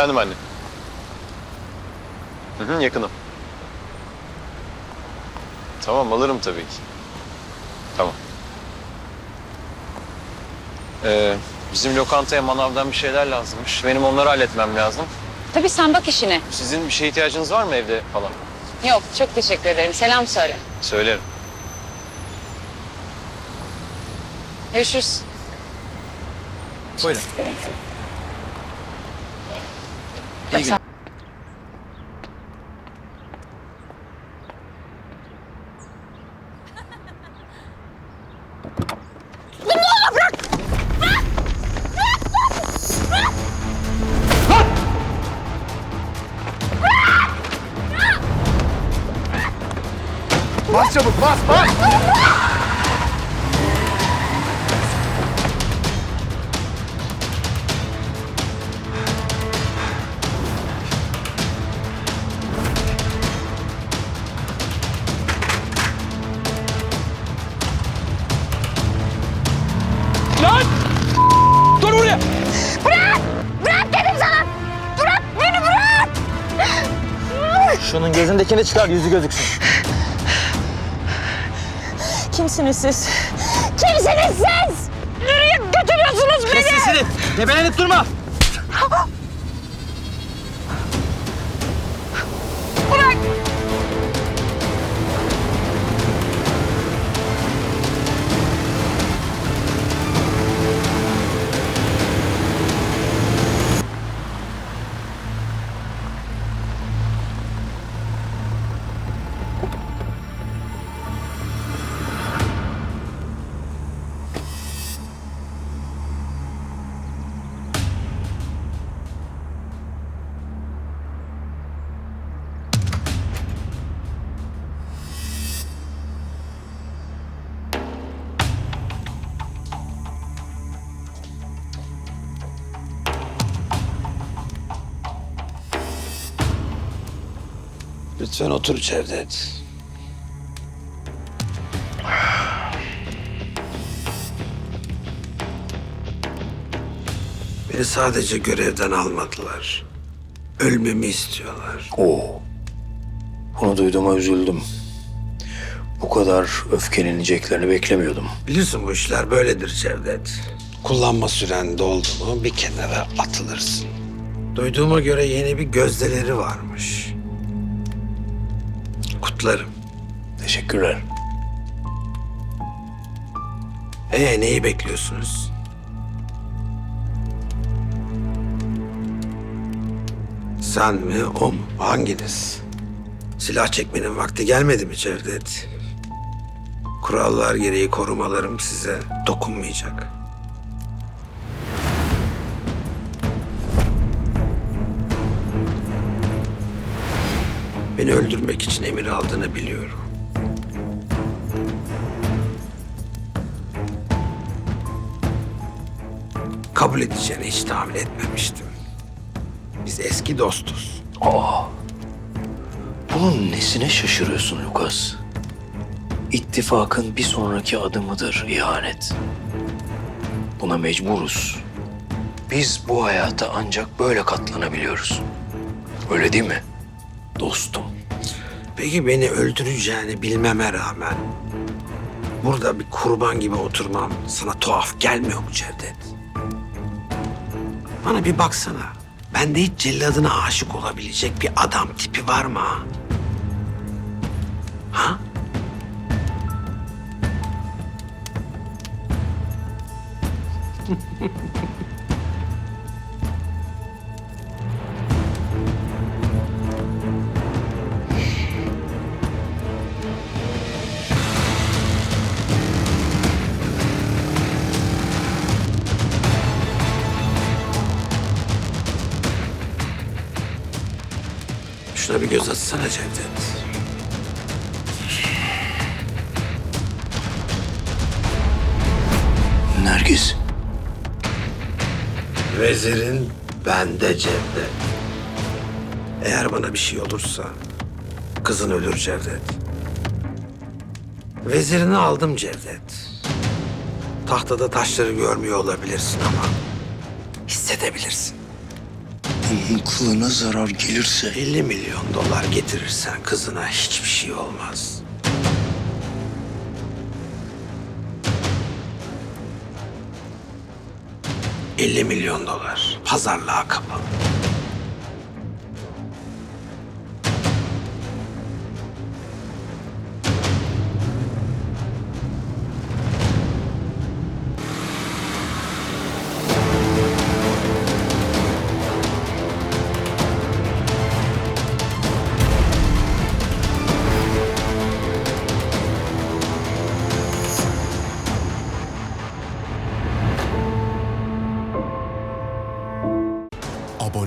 Efendim anne. Hı hı, yakınım. Tamam alırım tabii ki. Tamam. Ee, bizim lokantaya manavdan bir şeyler lazımmış. Benim onları halletmem lazım. Tabii sen bak işine. Sizin bir şeye ihtiyacınız var mı evde falan? Yok çok teşekkür ederim. Selam söyle. Söylerim. Görüşürüz. Buyurun. İyi günler. Bas çabuk bas bas. Şunun gözündekini çıkar yüzü gözüksün. Kimsiniz siz? Kimsiniz siz? Nereye götürüyorsunuz beni? Kes sesini! Tepelenip durma! Lütfen otur Cevdet. Beni sadece görevden almadılar. Ölmemi istiyorlar. Oo. Bunu duyduğuma üzüldüm. Bu kadar öfkeleneceklerini beklemiyordum. Bilirsin bu işler böyledir Cevdet. Kullanma süren doldu mu bir kenara atılırsın. Duyduğuma göre yeni bir gözdeleri varmış. Kutlarım. Teşekkürler. Ee neyi bekliyorsunuz? Sen mi, o mu? Hanginiz? Silah çekmenin vakti gelmedi mi Cevdet? Kurallar gereği korumalarım size dokunmayacak. Beni öldürmek için emir aldığını biliyorum. Kabul edeceğini hiç tahmin etmemiştim. Biz eski dostuz. Aa. Bunun nesine şaşırıyorsun Lucas? İttifakın bir sonraki adımıdır ihanet. Buna mecburuz. Biz bu hayata ancak böyle katlanabiliyoruz. Öyle değil mi? Dostum. Peki beni öldüreceğini bilmeme rağmen burada bir kurban gibi oturmam sana tuhaf gelmiyor mu Cevdet? Bana bir baksana. Bende hiç celladına aşık olabilecek bir adam tipi var mı? ha? Şuna bir göz atsana Cevdet. Nergis. Vezirin bende Cevdet. Eğer bana bir şey olursa kızın ölür Cevdet. Vezirini aldım Cevdet. Tahtada taşları görmüyor olabilirsin ama hissedebilirsin. Torunun kılına zarar gelirse 50 milyon dolar getirirsen kızına hiçbir şey olmaz. ...50 milyon dolar. Pazarlığa kapalı.